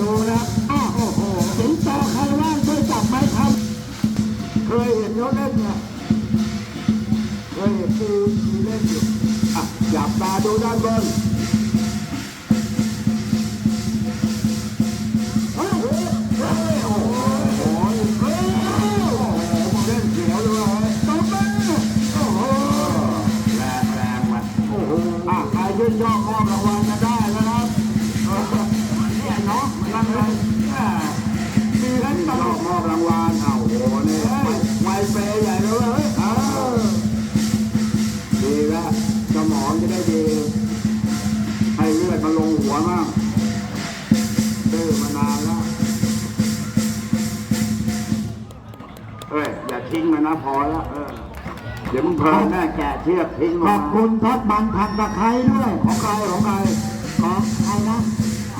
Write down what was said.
ดูนะอ้าโอ้โหสิงโตใครว่างช่วยจับไม้ครับเคยเห็นเขาเล่นเนี่ยเคยเห็นคือมีเล่นอยู่อะจับตาดูด้านบนยอ มันอะไรอ่ามีทั้งตลกมอบรางวัลเอ้าโอ้โหนี่ไวเปย์ใหญ่เลยเว้ยเออดีแล้วสมองจะได้ดี ให้เลือดมาลงหัวมั่งดื้อมานานแล้วเอ้ย อย่าทิ้งมันนะพอแล้วเออเดี๋ยวมึงเพลินแน่แกะเชือกทิ้งขมาอบคุณท็อดมันพันตะไคร้ด้วย ของใครของ